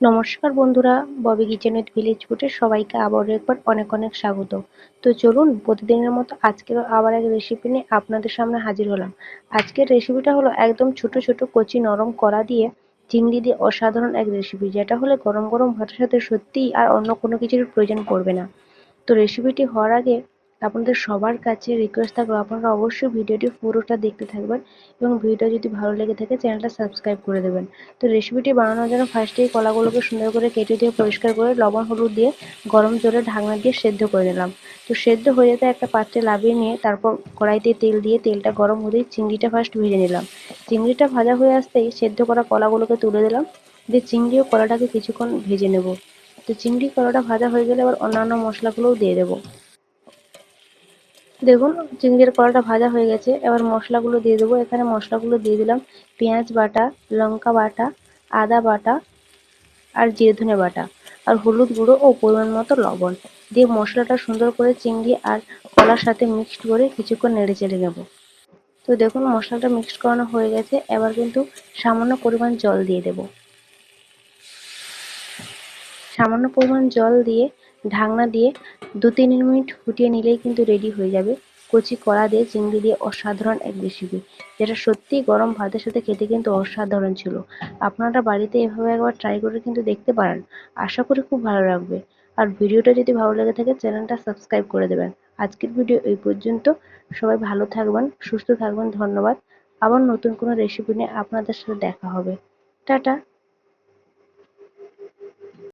নমস্কার বন্ধুরা, Bobby kitchen with village ফুডে সবাইকে আবারও একবার অনেক অনেক স্বাগত। তো চলুন, প্রতিদিনের মতো আজকেরও আবার এক রেসিপি নিয়ে আপনাদের সামনে হাজির হলাম। আজকের রেসিপিটা হলো একদম ছোট ছোট কচি নরম কড়া দিয়ে চিংড়ি দিয়ে অসাধারণ এক রেসিপি যেটা হলে গরম গরম ভাতের সাথে সত্যিই আর অন্য কোনো কিছুর প্রয়োজন পড়বে না। তো রেসিপিটি হওয়ার আগে আপনাদের সবার কাছে রিকোয়েস্ট থাকবে, আপনারা অবশ্যই ভিডিওটি পুরোটা দেখতে থাকবেন এবং ভিডিও যদি ভালো লেগে থাকে, চ্যানেলটা সাবস্ক্রাইব করে দেবেন। তো রেসিপিটি বানানোর জন্য ফার্স্টেই কলাগুলোকে সুন্দর করে কেটে দিয়ে পরিষ্কার করে লবণ হলুদ দিয়ে গরম জলে ঢাকনা দিয়ে সেদ্ধ করে নিলাম। তো সেদ্ধ হয়ে যেতে একটা পাত্রে লাভিয়ে নিয়ে তারপর কড়াইতে তেল দিয়ে তেলটা গরম হতেই চিংড়িটা ফার্স্ট ভেজে নিলাম। চিংড়িটা ভাজা হয়ে আসতেই সেদ্ধ করা কলাগুলোকে তুলে দিলাম। দিয়ে চিংড়ি ও কলাটাকে কিছুক্ষণ ভেজে নেব। তো চিংড়ি কলাটা ভাজা হয়ে গেলে আবার অন্যান্য মশলাগুলোও দিয়ে দেবো। দেখুন, চিংড়ির কড়াটা ভাজা হয়ে গেছে। এবার মশলাগুলো দিয়ে দেবো। এখানে মশলাগুলো দিয়ে দিলাম। পেঁয়াজ বাটা, লঙ্কা বাটা, আদা বাটা আর জিরে ধনে বাটা আর হলুদ গুঁড়ো ও পরিমাণ মতো লবণ দিয়ে মশলাটা সুন্দর করে চিংড়ি আর কলার সাথে মিক্সড করে কিছুক্ষণ নেড়ে চেড়ে নেব। তো দেখুন, মশলাটা মিক্সড করানো হয়ে গেছে। এবার কিন্তু সামান্য পরিমাণ জল দিয়ে দেব। সামান্য পরিমাণ জল দিয়ে ঢাকনা দিয়ে দু তিন মিনিট ফুটিয়ে নিলেই কিন্তু রেডি হয়ে যাবে। কচি কড়া দিয়ে চিংড়ি দিয়ে অসাধারণ এক রেসিপি যেটা সত্যিই গরম ভাতের সাথে খেতে কিন্তু অসাধারণ ছিল। আপনারা বাড়িতে এভাবে একবার ট্রাই করে কিন্তু দেখতে পারেন। আশা করি খুব ভালো লাগবে। আর ভিডিওটা যদি ভালো লেগে থাকে, চ্যানেলটা সাবস্ক্রাইব করে দেবেন। আজকের ভিডিও এই পর্যন্ত। সবাই ভালো থাকবেন, সুস্থ থাকবেন, ধন্যবাদ। আবার নতুন কোনো রেসিপি নিয়ে আপনাদের সাথে দেখা হবে। টাটা!